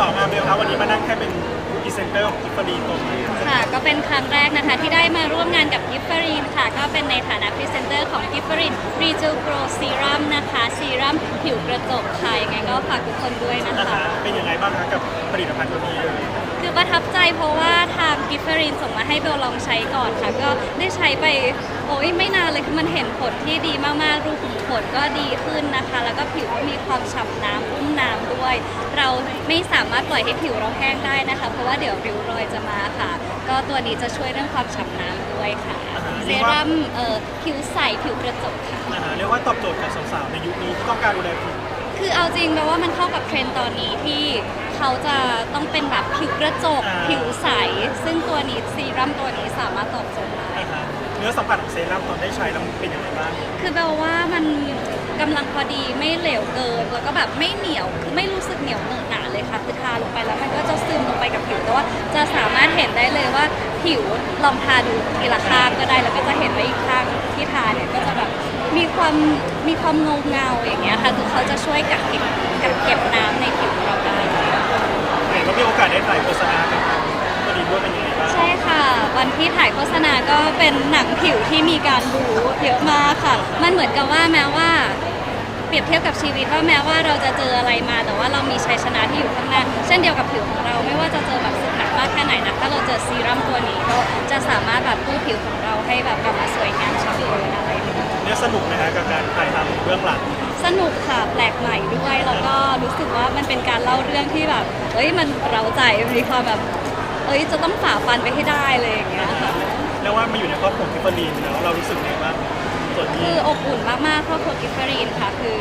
สองอาเบลครับวันนี้มานั่งแค่เป็นพรีเซนเตอร์ของกิฟฟรีตัวใหม่ค่ะ ก็เป็นครั้งแรกนะคะที่ได้มาร่วมงานกับกิฟเฟอรีนค่ะ ก็เป็นในฐานะพรีเซนเตอร์ของกิฟเฟอรีนรีจูโกรซีรัมนะคะซีรัมผิวกระจกค่ะยังไงก็ฝากทุกคนด้วยนะนะคะคะ เป็นยังไงบ้างคะกับผลิตภัณฑ์ตัวนี้เลย คือประทับใจเพราะว่าทางกิฟเฟอรีนส่งมาให้เบลลองใช้ก่อนค่ะ ก็ได้ใช้ไปโอ้ยไม่นานเลยคือมันเห็นผลที่ดีมากๆ รูขุมขนก็ดีขึ้นนะคะ แล้วก็ผิวก็มีความฉ่ำน้ำอุ้มน้ำด้วย เราไม่สามารถปล่อยให้ผิวเราแห้งได้นะคะ เพราะว่าเดี๋ยวริ้วรอยจะมาค่ะ ก็ตัวนี้จะช่วยเรื่องความฉ่ำน้ำด้วยค่ะเซรั่มเอ่อผิวใสผิวกระจกค่ะ นะคะเรียกว่าตอบโจทย์กับสาวๆในยุคนี้ที่ต้องการดูแลผิว คือเอาจริงแปลว่ามันเข้ากับเทรนด์ตอนนี้ที่ เขาจะต้องเป็นแบบผิวกระจก อ่า ผิวใส ซึ่งตัวนี้ซีรั่มตัวนี้สามารถตอบโจทย์ได้ นะคะเนื้อสัมผัสของเซรั่มตอนได้ใช้แล้วมันเป็นยังไงบ้างคือแปลว่ามันกำลังพอดีไม่เหลวเกิน แล้วก็แบบไม่เหนียวคือไม่รู้สึกเหนียวเหนอะหนาเลยค่ะคือทาลงไปแล้วมันก็จะซึมลงไปกับผิวแต่ว่าจะสามารถเห็นได้เลยว่าผิวลองทาดูทีละข้างก็ได้ แล้วก็จะเห็นว่าอีกข้างที่ทาเนี่ยก็จะแบบมีความมีความเงาเงาๆอย่างเงี้ยค่ะคือเขาจะช่วยกักเก็บกักเก็บน้ำในผิวเราได้ เห็นว่ามีโอกาสได้ถ่ายโฆษณากับผลิตด้วยเป็นยังไงบ้างใช่ค่ะ วันที่ถ่ายโฆษณาก็เป็นหนังผิวที่มีการบูเยอะมากค่ะ มันเหมือนกับว่าแม้ว่า เปรียบเทียบกับชีวิตว่าแม้ว่าเราจะเจออะไรมา แต่ว่าเรามีชัยชนะที่อยู่ข้างหน้า เช่นเดียวกับผิวของเราไม่ว่าจะเจอแบบสึกหนักมากแค่ไหนนะถ้าเราเจอซีรั่มตัวนี้ก็จะสามารถแบบกู้ผิวของเราให้แบบกลับมาสวยงามฉ่ำเนไรอย่างเงี้ย เนี่ยสนุกนะคะกับการถ่ายทำเบื้องหลัง สนุกค่ะแปลกใหม่ด้วยแล้วก็รู้สึกว่ามันเป็นการเล่าเรื่องที่แบบเอ้ยมันเราใจมีความแบบเอ้ยจะต้องฝ่าฟันไปให้ได้เลยอย่างเงี้ยค่ะเรียกว่ามาอยู่ในครอบครัวกิฟฟรีแล้วเรารู้สึกไงบ้างส่วนคืนี้ออบอุ่นมากๆครอบครัวกิฟเฟอรีนค่ะคือ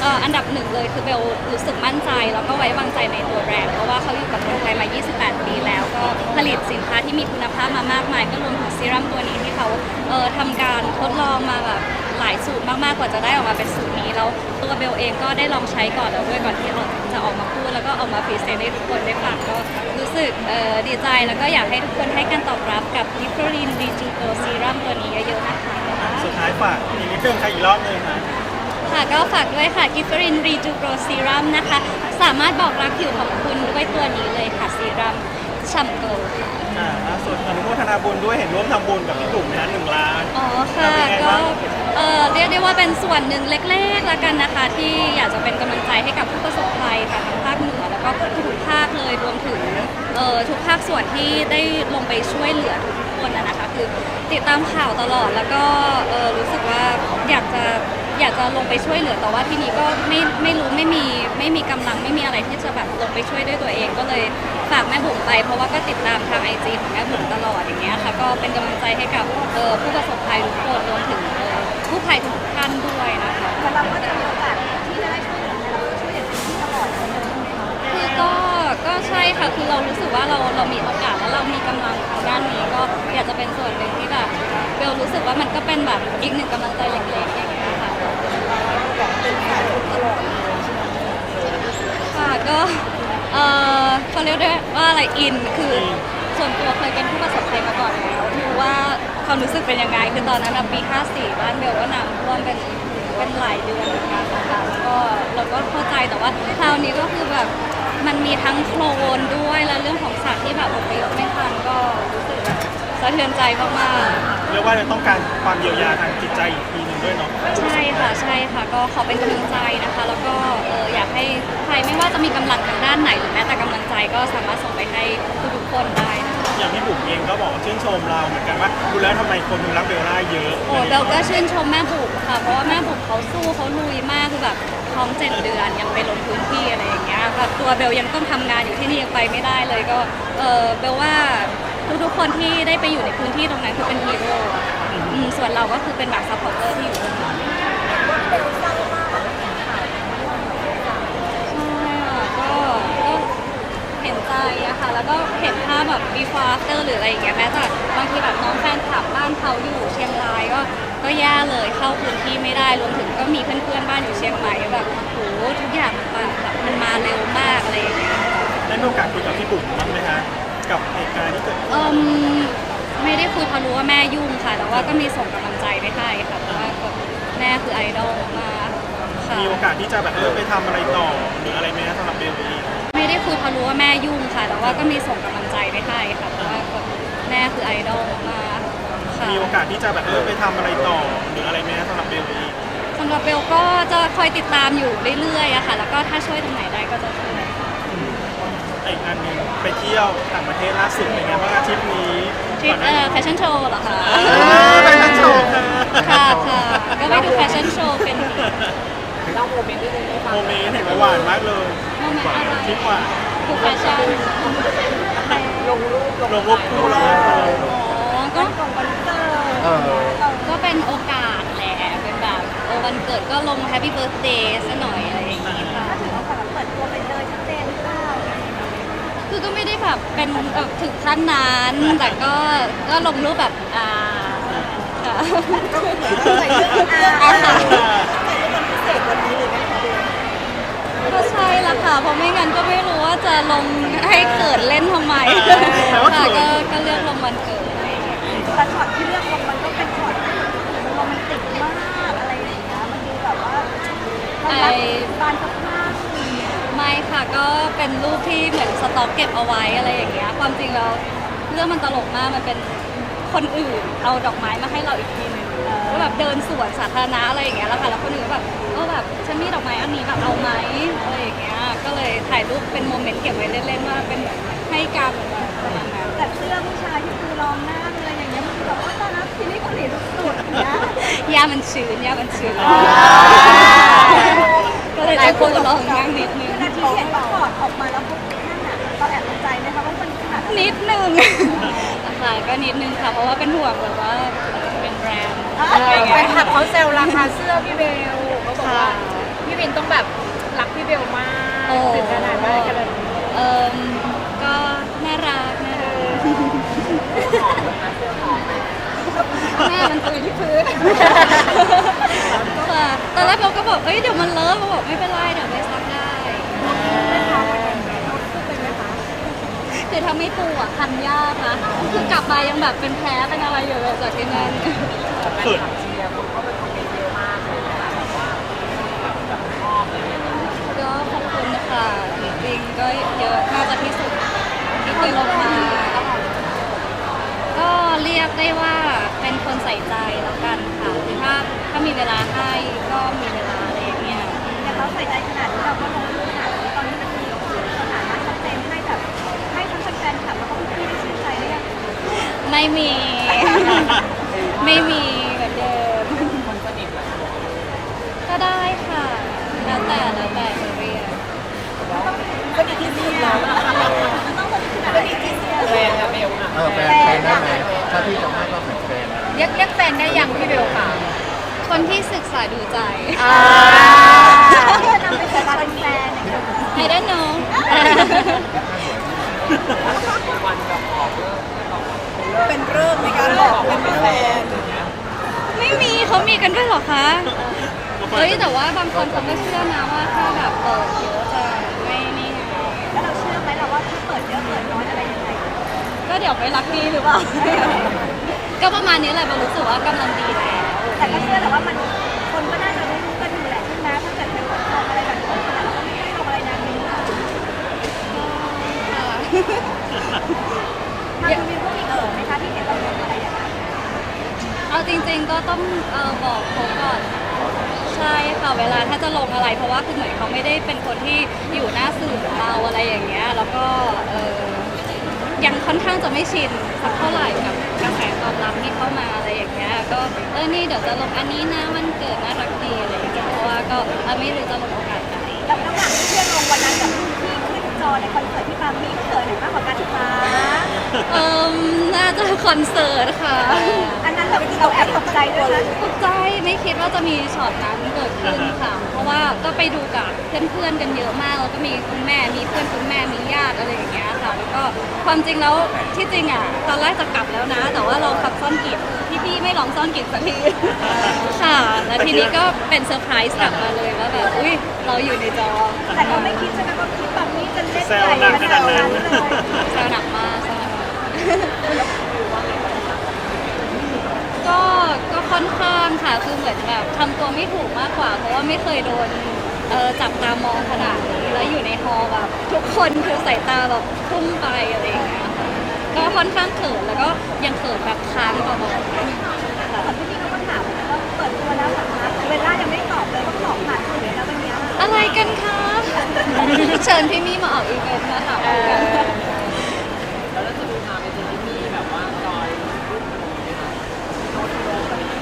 เอ่ออันดับหนึ่งเลยคือเบลรู้สึกมั่นใจแล้วก็ไว้วางใจในตัวแบรนด์เพราะว่าเขาอยู่กับเมืองไทยมา 28 ปีแล้ว ก็ผลิตสินค้าที่มีคุณภาพมามากมาย ก็รวมถึงซีรั่มตัวนี้ที่เขาเอ่อทำการทดลองมาแบบ หลายสูตรมากๆกว่าจะได้ออกมาเป็นสูตรนี้แล้วตัวเบลเองก็ได้ลองใช้ก่อนแล้วด้วยก่อนที่เราจะออกมาพูดแล้วก็ออกมาพรีเซนต์ให้ทุกคนได้ฟังก็รู้สึกเอ่อดีใจแล้วก็อยากให้ทุกคนให้การตอบรับกับกิฟเฟอรีนดีจูโกซีรั่มตัวนี้เยอะๆนะคะสุดท้ายฝากอีกนิดนึงค่ะอีกรอบหนึงค่ะค่ะก็ฝากด้วยค่ะกิฟเฟอรินรีจูโกรซีรัมนะคะ สามารถบอกรักผิวของคุณด้วยตัวนี้เลยค่ะซีรัม ฉ่ำโกลว์อ่าล่าสุดอนุโมทนาบุญด้วยเห็นร่วมทำบุญกับพี่ตุ่มนะหนึ่งล้าน อ๋อค่ะ เป็นไงก็บ้าง เอ่อเรียกได้ว่าเป็นส่วนหนึ่งเล็กๆแล้วกันนะคะ ที่อยากจะเป็นกำลังใจให้กับผู้ประสบภัยค่ะทั้งภาคเหนือแล้วก็ทุกภาคเลยรวมถึงเอ่อทุกภาคส่วนที่ได้ลงไปช่วยเหลือทุกคนนะนะคะ คือติดตามข่าวตลอดแล้วก็เอ่อรู้สึกว่าอยากจะ อยากจะลงไปช่วยเหลือแต่ว่าที่นี้ก็ไม่ไม่รู้ไม่มีไม่มีกำลังไม่มีอะไรที่จะแบบลงไปช่วยด้วยตัวเอง ก็เลยฝากแม่บุ๋มไปเพราะว่าก็ติดตามทางไอจีของแม่บุ๋มตลอดอย่างเงี้ยค่ะก็เป็นกำลังใจให้กับเอ่อผู้ประสบภัยทุกคนรวมถึงเอ่อผู้ภัยทุกท่านด้วยนะคะแต่เราก็จะมีโอกาสที่จะได้ช่วยเหลือเราช่วยอย่างเต็มที่ตลอดใช่ไหมคะคือก็ก็ใช่ค่ะคือเรารู้สึกว่าเราเรามีโอกาสแล้วเรามีกำลังทางด้านนี้ก็อยากจะเป็นส่วนหนึ่งที่แบบเบลรู้สึกว่ามันก็เป็นแบบอีกหนึ่งกำลังใจเล็กๆอย่างเงี้ย ค่ะเป็นสายตลอดเลยใช่ไหมค่ะก็เออเขาเรียกได้ว่าอะไรอินคือส่วนตัวเคยเป็นผู้ประสบภัยมาก่อนแล้วรู้ว่าความรู้สึกเป็นยังไงคือตอนนั้นอะปี 54 บ้านเบลก็น้ำท่วมเป็นเป็นหลายเดือนเหมือนกันนะคะแล้วก็เราก็เข้าใจแต่ว่าคราวนี้ก็คือแบบมันมีทั้งโคลนด้วยแล้วเรื่องของสัตว์ที่แบบอพยพไม่ทันก็รู้สึกแบบสะเทือนใจมากๆ เรียกว่าเราต้องการความเยียวยาทางจิตใจอีกทีหนึ่ง ด้วยเนาะใช่ค่ะใช่ค่ะก็ขอเป็นกำลังใจนะคะ แล้วก็เอออยากให้ใครไม่ว่าจะมีกำลังทางด้านไหนหรือแม้แต่กำลังใจก็สามารถส่งไปให้ทุกๆคนได้นะคะ อย่างพี่บุ๋มเองก็บอกว่าชื่นชมเราเหมือนกันว่าดูแล้วทำไมคนถึงรักเบลล่าเยอะโอ้เบลก็ชื่นชมแม่บุ๋มค่ะ เพราะว่าแม่บุ๋มเขาสู้เขาลุยมากคือแบบท้องเจ็ดเดือนยังไปลงพื้นที่อะไรอย่างเงี้ยค่ะตัวเบลยังต้องทำงานอยู่ที่นี่ยังไปไม่ได้เลยก็เออเบลว่าทุกๆคนที่ได้ไปอยู่ในพื้นที่ตรงนั้นคือเป็นฮีโร่อะ อืมส่วนเราก็คือเป็นแบบซัพพอร์ตเตอร์ที่อยู่ตรงนั้นใช่ค่ะก็ก็เห็นใจอะค่ะ แล้วก็เห็นภาพแบบ before after หรืออะไรอย่างเงี้ยแม้แต่บางทีแบบน้องแฟนคลับบ้านเขาอยู่เชียงรายก็ก็แย่เลยเข้าพื้นที่ไม่ได้รวมถึงก็มีเพื่อนๆบ้านอยู่เชียงใหม่แบบโหทุกอย่างมันมาแบบมันมาเร็วมากอะไรอย่างเงี้ย ได้มีโอกาสคุยกับพี่บุ๋มบ้างไหมคะกับเหตุการณ์ที่เกิดขึ้น เอิม ไม่ได้คุยเพราะรู้ว่าแม่ยุ่งค่ะ แต่ว่าก็มีส่งกำลังใจไปให้ค่ะเพราะว่าแบบแม่คือไอดอลมากค่ะมีโอกาสที่จะแบบเออไปทำอะไรต่อหรืออะไรไหมคะสำหรับเบลเองไม่ได้ได้คุยเพราะรู้ว่าแม่ยุ่งค่ะ แต่ว่าก็มีส่งกำลังใจไปให้ค่ะเพราะว่าแม่คือไอดอลมากค่ะมีโอกาสที่จะแบบเออไปทำอะไรต่อหรืออะไรไหมสำหรับเบลเองสำหรับเบลก็จะคอยติดตามอยู่เรื่อยๆอะค่ะ แล้วก็ถ้าช่วยตรงไหนได้ก็จะช่วยอีกอันหนึงไปเที่ยวต่างประเทศล่าสุดเป็นไงบ้างอาทิตย์นี้ ทริปก่อนหเอ่น้าอนี้แฟชั่นโชว์เหรอคะเออไปนั่งโชว์ค่ะ ค่ะค่ะก็ไปดูแฟชั่นโชว์เป็นเล่าโมเมนต์ได้เลยได้ฟังโมเมนต์เห็นว่าหวานมากเลยโมเมนต์อะไรทริปหวานดูแฟชั่นลงรูปลงรูปคู่แล้วอ๋อก็ของวันเกิดเออก็เป็นโอกาสแหละเป็นแบบเออวันเกิดก็ลง Happy Birthday ซะหน่อยอะไรอย่างงี้ค่ คือก็ไม่ได้แบบเป็นแบบถึงขั้นนั้นแต่ก็ก็ลงรูปแบบอ่าค่ะใส่เสื้อผ้าอ่าค่ะใส่เสื้อพิเศษวันนี้เลยไหมคะเบลก็ใช่ละค่ะเพราะไม่งั้นก็ไม่รู้ว่าจะลงให้เกิดเล่นทำไมค่ะก็ก็เลือกลงวันเกิดอะไรอย่างเงี้ยแต่ช็อตที่เลือกลงมันก็เป็นช็อตโรแมนติกมากอะไรอย่างเงี้ยมันดูแบบว่ามันรักบานสะพรั่ง ไม่ค่ะก็เป็นรูปที่เหมือนสต็อกเก็บเอาไว้อะไรอย่างเงี้ยความจริงแล้วเรื่องมันตลกมากมันเป็นคนอื่นเอาดอกไม้มาให้เราอีกทีหนึงก็แบบเดินสวนสาธารณะอะไรอย่างเงี้ยแล้วค่ะแล้วคนอื่นก็แบบเออแบบฉันมีดอกไม้อันนี้แบบเอาไหมอะไรอย่างเงี้ยก็เลยถ่ายรูปเป็นโมเมนต์เก็บไว้เล่นๆว่าเป็นเหมือนให้การเหมือนประมาณนั้นแต่เสื้อผู้ชายที่คือรองหน้าเลยอย่างเงี้ยมันแบบว่าตอนนั้นซีรีส์เกาหลีสุดๆอย่างเงี้ยย่ามันชื้นย่ามันชื้นก็เลยต้องปูลองนั่งนิดนึงคือนา ทีเห็นว่าถอดออกมาแล้วปุ๊บนั่นน่ะเราแอบตกใจไหมคะว่ามันขนาดนั้นนิดนึง ค่ะก็นิดนึงค่ะ เพราะว่าเป็นห่วงแบบว่าเป็นแบรนด์แฟนคลับเขาแซวราคาเสื้อพี่เบลเขาบอกว่าพี่วินต้องแบบรักพี่เบลมากโอ้ถึงขนาดว่ากันเลยเออก็น่ารักน่ารักแม่มันตุยที่พื้นค่ะตอนแรกเราก็บอกเอ้ยเดี๋ยวมันเลอะเขาบอกไม่เป็นไรเดี๋ยวไปซักได้ คือถ้าไม่ปูอะคันยากนะคือกลับมายังแบบเป็นแพ้เป็นอะไรอยู่เลยจากที่นั่นเขินเชียร์ผมก็เป็นคอมเมนต์เยอะมากเลยนะคะแบบว่าก็ขอบคุณนะคะจริงๆก็เยอะน่าจะที่สุดที่เคยลงมา ก็เรียกได้ว่าเป็นคนใส่ใจแล้วกันค่ะคือถ้าถ้ามีเวลาให้ก็มีเวลาอะไรอย่างเงี้ยอย่างเราใส่ใจขนาดนี้เราก็ลง ไม่มี ไม่มีเหมือนเดิมคนสนิทแบบก็ได้ค่ะแล้วแต่แล้วแต่จะเรียกก็ดีที่สุดแล้วมันต้องเป็นขนาดไหนที่สุดแฟนกับเบลค่ะเออแฟนแฟนได้ไหมถ้าพี่จะให้ก็เหมือนแฟนนะเรียกเรียกแฟนได้ยังพี่เบลค่ะคนที่ศึกษาดูใจ เพื่อนำไปใช้เป็นแฟนอย่างเงี้ย I don't know วันแบบออกเลิก เป็นเรื่องใน การบอกเป็นแฟนไม่มีเขามีกันด้วยเหรอคะเฮ้ยแต่ว่าบางคนเขาก็เชื่อนะว่าถ้าแบบเปิดเยอะจะไม่นี่ไงแล้วเราเชื่อไหมเราว่าที่เปิดเยอะเปิดน้อยอะไรยังไงก็เดี๋ยวไปรักดีหรือเปล่าก็ประมาณนี้แหละเรารู้สึกว่ากำลังดีแล้วแต่ก็เชื่อแต่ว่ามันคนก็น่าจะรู้กันอยู่แหละใช่ไหมถ้าเกิดเป็นคนลงอะไรแบบนี้แต่เราก็ไม่ได้ลงอะไรนานนี้ค่ะทางคุณวิวก็มีเขินไหมคะที่เห็นเราลงอะไรอย่าง เอาจริงๆก็ต้องเออบอกเขาก่อน ใช่ค่ะเวลาถ้าจะลงอะไร เพราะว่าคือเหมือนเขาไม่ได้เป็นคนที่อยู่หน้าสื่อเราอะไรอย่างเงี้ยแล้วก็เออยังค่อนข้างจะไม่ชินสักเท่าไหร่กับกระแสตอบรับที่เข้ามาอะไรอย่างเงี้ยก็เออนี่เดี๋ยวจะลงอันนี้นะมันเกิดน่ารักดีอะไรอย่างเงี้ยเพราะว่าก็เออไม่รู้จะลงโอกาสไหนแล้วระหว่างที่เพื่อนลงวันนั้นกับที่ขึ้นจอในคอนเสิร์ตที่ปามีเขินไหนมากกว่ากันคะ เออน่าจะคอนเสิร์ตค่ะอันนั้นเราเราแอบตกใจด้วยนะตกใจไม่คิดว่าจะมีช็อตนั้นเกิดขึ้นค่ะ เพราะว่าก็ไปดูกับเพื่อนๆกันเยอะมากแล้วก็มีคุณแม่มีเพื่อนคุณแม่มีญาติอะไรอย่างเงี้ยค่ะ แล้วก็ความจริงแล้วที่จริงอะตอนแรกจะกลับแล้วนะ แต่ว่าเราขับซ่อนกิจพี่ๆไม่ลองซ่อนกิจสักทีค่ะ แล้วทีนี้ก็เป็นเซอร์ไพรส์กลับมาเลยว่าแบบอุ้ยเราอยู่ในจอแต่ก็ไม่คิดใช่ไหมว่าคลิปปามีจะเล่นใหญ่ขนาดนั้นเลยแซวหนักมากแซวหนั กมากก็ก็ค่อนข้างค่ะคือเหมือนแบบทำตัวไม่ถูกมากกว่า เพราะว่าไม่เคยโดนเออจับตามองขนาดนี้แล้วอยู่ในฮอลล์แบบ ทุกคนคือสายตาแบบพุ่งไปอะไรอย่างเงี้ยค่ะก็ค่อนข้างเขินแล้วก็ยังเขินแบบค้างต่อๆค่ะก่อนที่พี่เขาก็ถามว่าเปิดตัวแล้วสักพักเวลายังไม่ตอบเลยต้องตอบผ่านสื่อแล้ววันเนี้ยอะไรกันคะ เชิญพี่มี่มาออกอีเวนต์มาถามกัน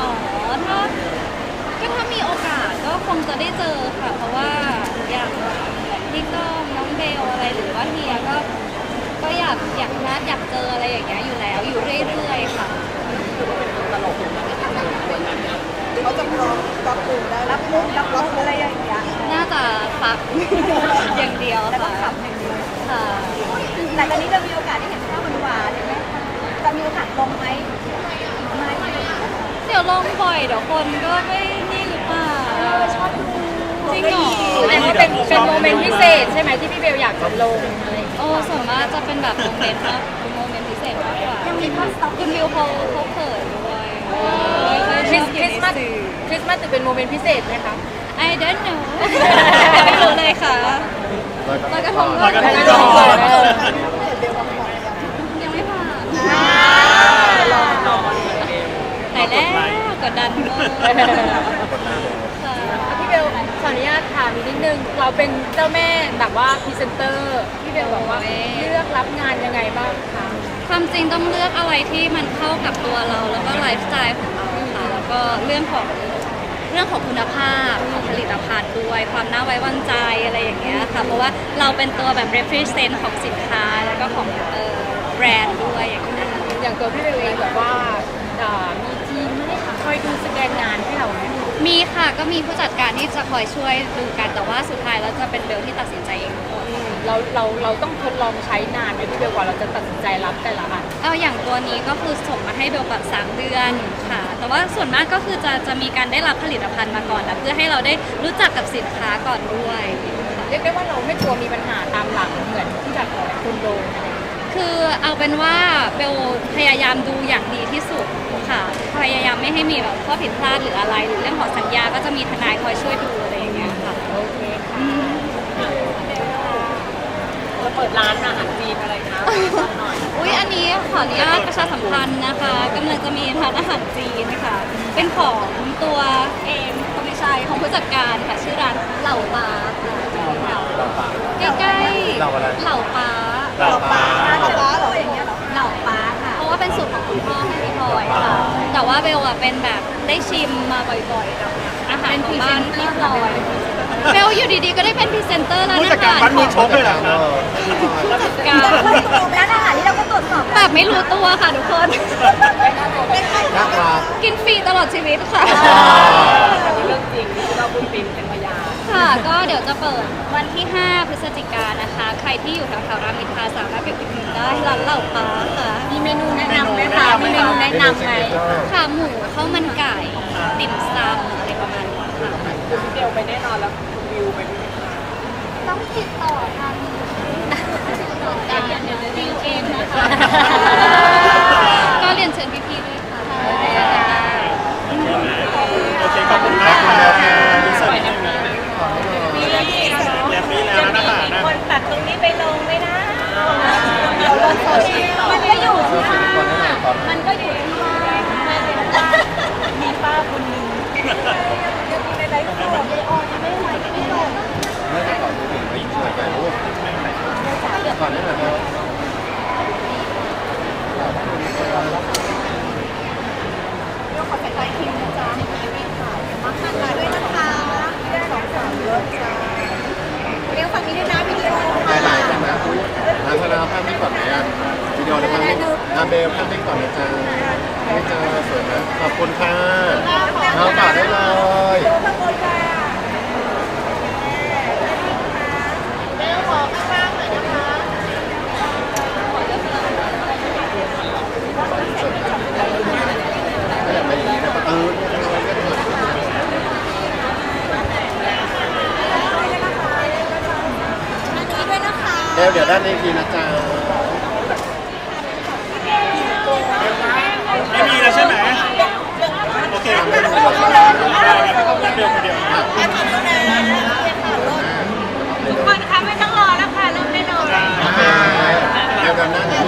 อ๋อถ้าก็ถ้ามีโอกาสก็คงจะได้เจอค่ะ เพราะว่าอย่างพี่ก้องน้องเบลอะไรหรือว่าเฮียก็ ก็อยากอยากนัดอยากเจออะไรอย่างเงี้ยอยู่แล้วอยู่เรื่อยๆค่ะ เขาจะพร้อมรับมือได้รับมุกรับมุกอะไรอย่างเงี้ย น่าจะฟัก อย่างเดียว แล้วก็ ค่ะ ขำอย่างเดียว ค่ะ หลังจากนี้จะมีโอกาสได้เห็นภาพหวานๆใช่ไหมจะมีโอกาสลงไหมไม่ เดี๋ยวลงบ่ อยเดี๋ยวคนก็ไม่นี่หรือเปล่าชอบดูจริงเหรอแสดงว่าเป็นเป็นโมเมนต์พิเศษใช่ไหมที่พี่เบลอยากจะลงอะไรอย่างเงี้ยโอ้ส่วนมากจะเป็นแบบโมเมนต์มากเป็นโมเมนต์พิเศษมากกว่ายังมีภาพสต็อกคุณวิวเขาเขาเขินด้วยคริสคริสต์มาสคริสต์มาสถือเป็นโมเมนต์พิเศษไหมคะไอเดนโนไม่รู้เลยค่ะลอยกระทงลอยกระทงลก่อนยังไม่ผ่านไหนแล้วกดดันมากค่ะ พี่เบลขออนุญาตถามอีกนิดนึง เราเป็นเจ้าแม่แบบว่าพรีเซนเตอร์พี่เบลบอกว่าเลือกรับงานยังไงบ้างคะ ความจ ริงต้องเลือกอะไรที่มันเข้ากับตัวเรา แล้วก็ไลฟ์สไตล์ของเราค่ะแล้วก็เรื่องของเรื่องของคุณภาพของผลิตภัณฑ์ด้วยความน่าไว้วางใจอะไรอย่างเงี้ยค่ะเพราะว่าเราเป็นตัวแบบ represent ของสินค้าแล้วก็ของเออแบรนด์ด้วยอย่างเงี้ยอย่างตัวพี่เบลเองแบบว่าอ่อมีทีมให้คอยดูสแกนงานให้เราไหมมีค่ะก็มีผู้จัดการที่จะคอยช่วยดูกันแต่ว่าสุดท้ายแล้วจะเป็นเบลที่ตัดสินใจเองทั้งหมด เราเราเราต้องทดลองใช้นานไหมพี่เบลกว่าเราจะตัดสินใจรับแต่ละอันเอาอย่างตัวนี้ก็คือส่งมาให้เบลแบบสามเดือนค่ะ แต่ว่าส่วนมากก็คือจะจะมีการได้รับผลิตภัณฑ์มาก่อนนะเพื่อให้เราได้รู้จักกับสินค้าก่อนด้วยค่ะเรียกได้ว่าเราไม่กลัวมีปัญหาตามหลังเหมือนที่แบบคุณโดนอะไรอย่างเงี้ยคือเอาเป็นว่าเบลพยายามดูอย่างดีที่สุดค่ะ พยายามไม่ให้มีแบบข้อผิดพลาดหรืออะไรหรือเรื่องของสัญญาก็จะมีทนายคอยช่วยดูอะไรอย่างเงี้ยค่ะโอเคค่ะ เปิดร้านอาหารจีนอะไรคะอุ้ยอันนี้ขออนุญาตประชาสัมพันธ์นะคะกำลังจะมีร้านอาหารจีนค่ะ เป็นของตัวเองของไม่ใช่ของผู้จัดการค่ะชื่อร้านเหล่าปลาค่ะใกล้ๆเหล่าอะไร เหล่าปลาเหล่าปลาปลาปลาเหรออย่างเงี้ยเหรอเหล่าปลาค่ะ เพราะว่าเป็นสูตรของคุณพ่อให้พี่พลอยค่ะ แต่ว่าเบลอะเป็นแบบได้ชิมมาบ่อยๆกับอาหารของบ้านพี่พลอย เบลอยู่ดีๆ ก็ได้เป็นพรีเซนเตอร์ร้านผู้จัดอาการหารปั้นมือชกเลยเหรอครับผู้จัดการร้านอาหารที่เราก็ตรวจสอบแบบไม่รู้ตัวค่ะทุกคน น่ารักกินฟรีตลอดชีวิตค่ะเรื่องจริงที่เราบุญปินเป็นพยานค่ะ ก็เดี๋ยวจะเปิดวันที่ 5 พฤศจิกายนนะคะ ใครที่อยู่แถวๆรามอินทราสามารถไปอุดหนุนได้ร้านเหล่าปลาค่ะ มีเมนูแนะนำไหมคะมีเมนูแนะนำไหมขาหมูข้าวมันไก่ติ่มซำอะไรประมาณนี้ค่ะ เดียวไปแน่นอนแล้วคุณวิวไปด้วยต้องติดต่อทางติดต่อการดิวเองนะคะก็เรียนเชิญพี่ๆด้วยค่ะ โอเคขอบคุณมากครับมีสวัสดีนะแฮปปี้แล้วนะอาหารนะ คนตัดตรงนี้ไปลงไม่ได้เดี๋ยวลงโซเชียลมันก็อยู่ที่ว่ามันก็อยู่ที่ว่ามีป้าคนหนึงยังมีในไลฟ์สดในออนไม่ไหวไม่ลง ไม่ได้ก่อนถึงไม่ช่วยกันลูกก่อนได้ไหมครับ เดี๋ยวขอไปไลฟ์คิวนะจ๊ะมาขันมาด้วยนะคะได้สองสามรถจ้าเรียกฝั่งนี้ด้วยนะวิดีโอ ได้หลายกันนะทางคณะภาพนี้ก่อนไหมอะ วิดีโอแล้วภาพนี้อาเบลภาพนี้ก่อนนะจ๊ะไม่เจอสวยนะขอบคุณค่ะเอาต่อได้เลยขอบคุณค่ะไม่อยากไปอย่างนี้นะเดี๋ยวเดี๋ยวด้านนี้อีกทีนะจ๊ะ ไม่มีแล้วใช่ไหมโอ เคครับเดียวคนเดียว